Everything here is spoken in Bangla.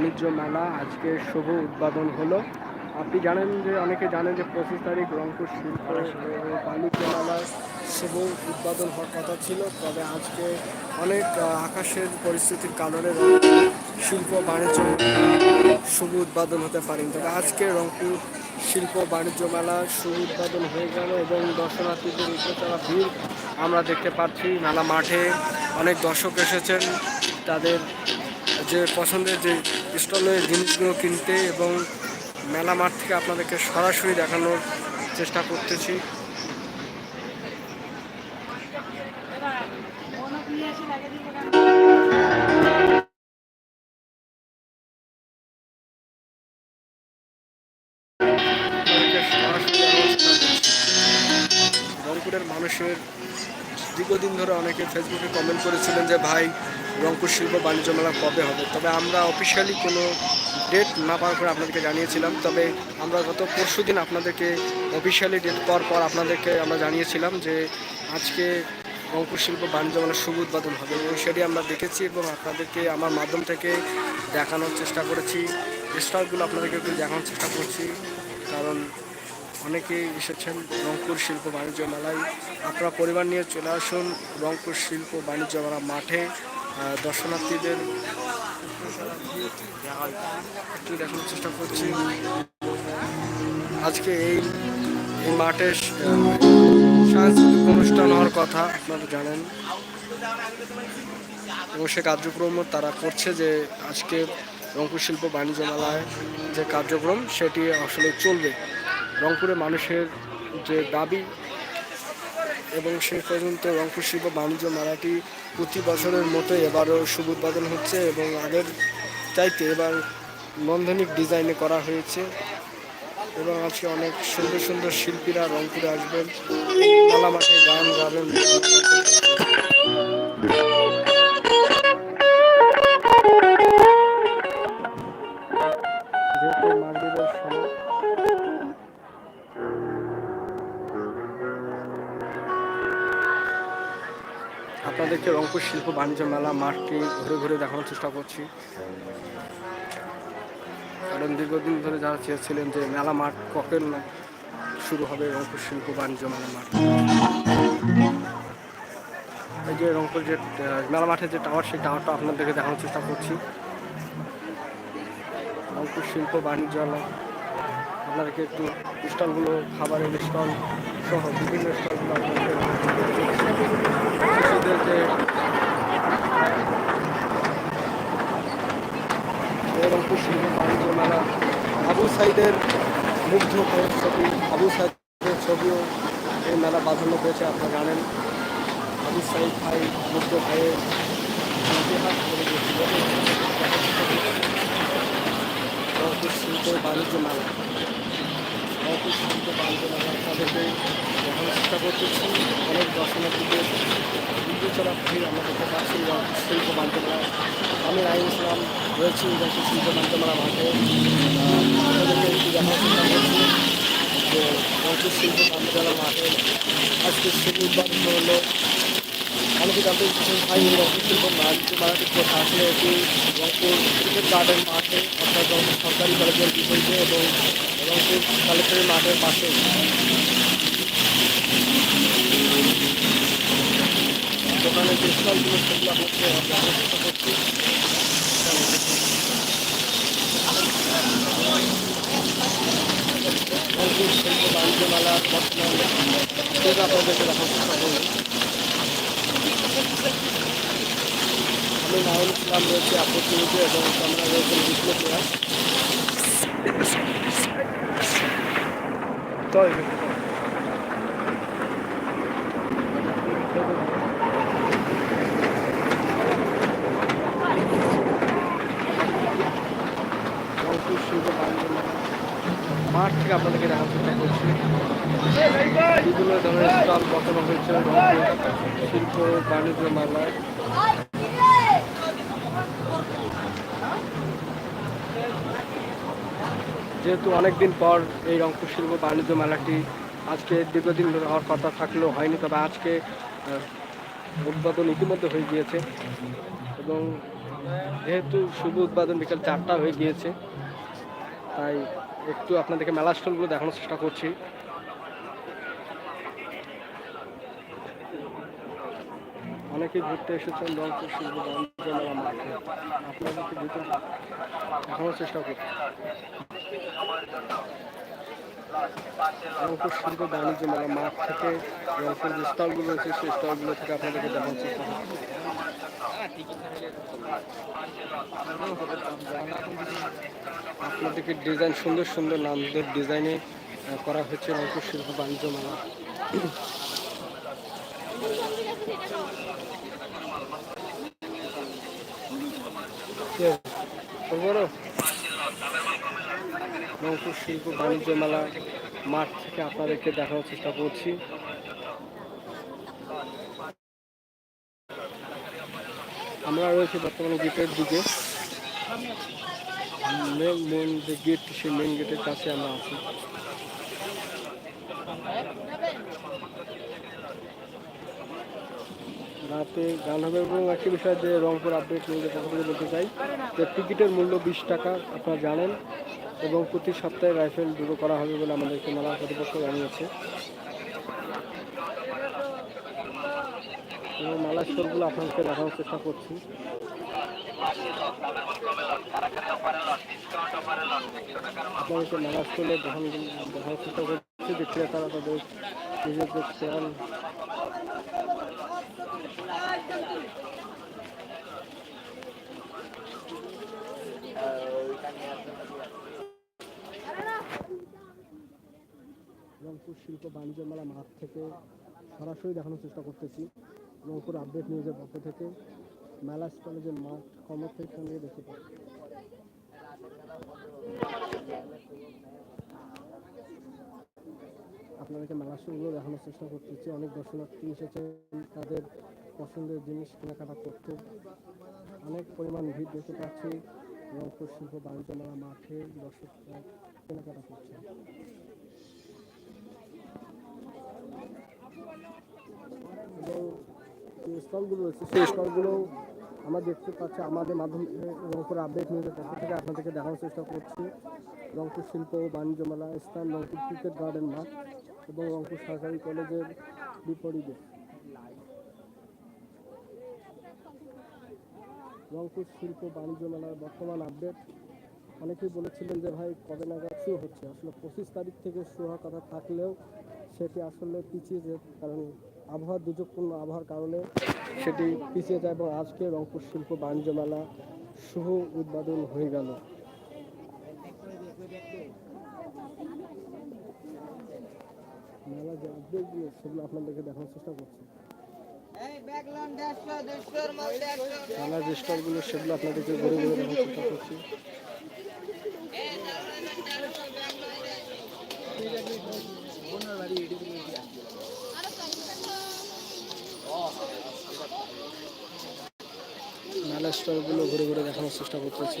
বাণিজ্য মেলা আজকে শুভ উদ্বোধন হলো। আপনি জানেন যে, অনেকে জানেন যে, পঁচিশ তারিখ রংপুর শিল্প বাণিজ্য মেলার শুভ উদ্বোধন হওয়ার কথা ছিল। তবে আজকে অনেক আকাশের পরিস্থিতির কারণে শিল্প বাণিজ্য শুভ উদ্বোধন হতে পারেনি। তবে আজকে রংপুর শিল্প বাণিজ্য মেলা শুভ উদ্বোধন হয়ে গেল এবং দর্শনার্থীদের উপচলা ভিড় আমরা দেখতে পাচ্ছি। মেলা মাঠে অনেক দর্শক এসেছেন। তাদের যে পছন্দের যে স্টলের জিনিসগুলো কিনতে এবং মেলা মাঠ থেকে আপনাদেরকে সরাসরি দেখানোর চেষ্টা করতেছি। মানুষের দীর্ঘদিন ধরে অনেকে ফেসবুকে কমেন্ট করেছিলেন যে, ভাই, রংপুর শিল্প বাণিজ্য মেলা কবে হবে? তবে আমরা অফিসিয়ালি কোনো ডেট না পাওয়ার পরে আপনাদেরকে জানিয়েছিলাম। তবে আমরা গত পরশু দিন আপনাদেরকে অফিসিয়ালি ডেট পাওয়ার পর আপনাদেরকে আমরা জানিয়েছিলাম যে, আজকে রংপুর শিল্প বাণিজ্য মেলার শুভ উদ্বোধন হবে। এবং সেটি আমরা দেখেছি এবং আপনাদেরকে আমার মাধ্যম থেকে দেখানোর চেষ্টা করেছি। স্টলগুলো আপনাদেরকে একটু দেখানোর চেষ্টা করছি। কারণ অনেকেই এসেছেন রংপুর শিল্প বাণিজ্য মেলায়। আপনারা পরিবার নিয়ে চলে আসুন রংপুর শিল্প বাণিজ্য মেলা মাঠে। দর্শনার্থীদের একটু দেখানোর চেষ্টা করছি। আজকে এই মাঠে সাংস্কৃতিক অনুষ্ঠান হওয়ার কথা আপনারা জানেন। এবং সে কার্যক্রমও তারা করছে যে আজকে রংপুর শিল্প বাণিজ্য মেলায় যে কার্যক্রম, সেটি আসলে চলবে। রংপুরের মানুষের যে দাবি এবং সেই পর্যন্ত রংপুর শিল্প বাণিজ্য মেলাটি প্রতি বছরের মতো এবারও শুভ উৎপাদন হচ্ছে এবং আগের চাইতে এবার নন্দনিক ডিজাইনে করা হয়েছে এবং আজকে অনেক সুন্দর সুন্দর শিল্পীরা রংপুরে আসবেন মাঠে গান গাবেন। শিল্প বাণিজ্য মেলা মাঠটি ঘুরে ঘুরে দেখানোর চেষ্টা করছি। কারণ দীর্ঘদিন ধরে যারা চেয়েছিলেন যে মেলা মাঠ কখন শুরু হবে, রংপুর শিল্প বাণিজ্য মেলা মাঠ। এই যে রংপুর যে মেলা মাঠের যে টাওয়ার সেই টাওয়ারটা আপনাদেরকে দেখানোর চেষ্টা করছি। রংপুর শিল্প বাণিজ্য আপনাদেরকে একটু স্টলগুলো, খাবারের স্টল সহ বিভিন্ন স্টলগুলো আপনাদেরকে শিশুদের যে রংপুর শিল্প বাণিজ্য মেলা আবু সাইদের মুগ্ধ ছবি, আবু সাইদের ছবিও এই মেলা প্রাধান্য পেয়েছে, আপনারা জানেন। আবু সাইদ ভাই, মুগ্ধ ভাইয়ের রংপুর শিল্প বাণিজ্য মেলা। রংপুর শিল্প বাণিজ্য মেলা তাদেরকে দেখানোর চেষ্টা করতেছি। অনেক দর্শনার্থীদের হিন্দু চলা ভিড় আমরা দেখতে পাচ্ছি শিল্প মেলা আমি রাইম ইসলাম রয়েছি রংপুর শিল্প মেলা মাঠে। করছি যে শিল্প মেলা মাঠে আজকে শিল্প উদ্বোধন হলো অনেকে জানতে চাচ্ছেন ভাই এই রংপুর শিল্প বাণিজ্য মেলাটি কোথায় আসলে এটি রংপুর ক্রিকেট গার্ডেন মাঠে অর্থাৎ রংপুর সরকারি কলেজের বিপরীতে এবং রংপুর কালেক্টরের মাঠের পাশে। দোকানের যে স্টলগুলো সেগুলো দেখানোর চেষ্টা করছি। রংপুর শিল্প বাণিজ্য মেলার বর্তমানে সেটা আপনাদেরকে দেখানোর চেষ্টা করব আমি নাইন ইসলাম রয়েছে, আপত্তি এবং আমরা রয়েছে বিপ্লব মাঠ থেকে আপনাদেরকে দেখার চেষ্টা করছি বিভিন্ন ধরনের স্টল বসানো হয়েছে বাণিজ্য মেলায় যেহেতু অনেকদিন পর এই রংপুর শিল্প বাণিজ্য মেলাটি আজকে দীর্ঘদিন ধরে হওয়ার কথা থাকলেও হয়নি, তবে আজকে উদ্বোধন ইতিমধ্যে হয়ে গিয়েছে এবং যেহেতু শুভ উৎপাদন বিকাল চারটা হয়ে গিয়েছে, তাই একটু আপনাদেরকে মেলা স্টলগুলো দেখানোর চেষ্টা করছি। অনেকেই ঘুরতে এসেছেন রংপুর শিল্প মেলা মাঠে। আপনাদেরকে ভিতরে দেখানোর চেষ্টা করছি রংপুর শিল্প বাণিজ্য মেলা মাঠ থেকে রংপুর যে স্টলগুলো রয়েছে, সেই স্টলগুলো থেকে আপনাদেরকে দেখানোর চেষ্টা করছি আপনাদেরকে ডিজাইন সুন্দর সুন্দর নামদের ডিজাইনে করা হচ্ছে রংপুর শিল্প বাণিজ্য মেলা। রংপুর শিল্প বাণিজ্য মেলা মাঠ থেকে আপনাদেরকে দেখানোর চেষ্টা করছি। আমরা রয়েছি বর্তমানে গেটের দিকে। মেন যে গেট সেই মেন গেটের কাছে আমরা আছি। রাতে গান হবে এবং একটি বিষয় যে রংপুর আপডেট নিয়ে থেকে বলতে চাই, যে টিকিটের মূল্য বিশ টাকা, আপনারা জানেন, এবং প্রতি সপ্তাহে রাইফেল দুটো করা হবে বলে আমাদেরকে মেলা কর্তৃপক্ষ জানিয়েছে। এবং মেলা স্টোরগুলো আপনাদেরকে দেখানোর চেষ্টা করছি। আপনাদেরকে মেলা স্টোরে দেখানো দেখানোর চেষ্টা করছি। যে ক্রেতারা তাদের নিজেদের রংপুর শিল্প বাণিজ্য মেলা মাঠ থেকে সরাসরি দেখানোর চেষ্টা করতেছি। রংপুর আপডেট নিউজের পক্ষ থেকে মেলা স্টলে যে মাঠ কর্মক্ষেত্র নিয়ে দেখতে পাচ্ছি। আপনাদেরকে মেলা শোগুলো দেখানোর চেষ্টা করতেছি। অনেক দর্শনার্থী এসেছে তাদের পছন্দের জিনিস কেনাকাটা করতে অনেক পরিমাণ ভিড় দেখতে পাচ্ছি রংপুর শিল্প বাণিজ্য মেলা মাঠে দর্শকরা কেনাকাটা করছে। এবং যে স্টলগুলো রয়েছে, সেই স্টলগুলো আমরা দেখতে পাচ্ছি, আমাদের মাধ্যমে রংপুর আপডেট নিউজের পক্ষ থেকে আপনাদেরকে দেখানোর চেষ্টা করছি। রংপুর শিল্প বাণিজ্য মেলা স্থান, রংপুর ক্রিকেট গার্ডেন মাঠ এবং রংপুর সরকারি কলেজের বিপরীতে। রংপুর শিল্প বাণিজ্য মেলার বর্তমান আপডেট অনেকেই বলেছিলেন যে ভাই, কবে নাগাদ শুরু হচ্ছে? আসলে পঁচিশ তারিখ থেকে শুরু হওয়ার কথা থাকলেও সেটি আসলে পিছিয়ে যায় কারণ আবহাওয়া দুর্যোগপূর্ণ আবহাওয়ার কারণে সেটি পিছিয়ে যায় এবং আজকে রংপুর শিল্প বাণিজ্য মেলা শুভ উদ্বোধন হয়ে গেল। মেলা যে আপডেটগুলো সেগুলো আপনাদেরকে দেখানোর চেষ্টা করছি। নানা যে স্টলগুলো, সেগুলো আপনাদেরকে ঘুরে ঘুরে চেষ্টা করছি। নালা স্টলগুলো ঘুরে ঘুরে দেখানোর চেষ্টা করতেছি।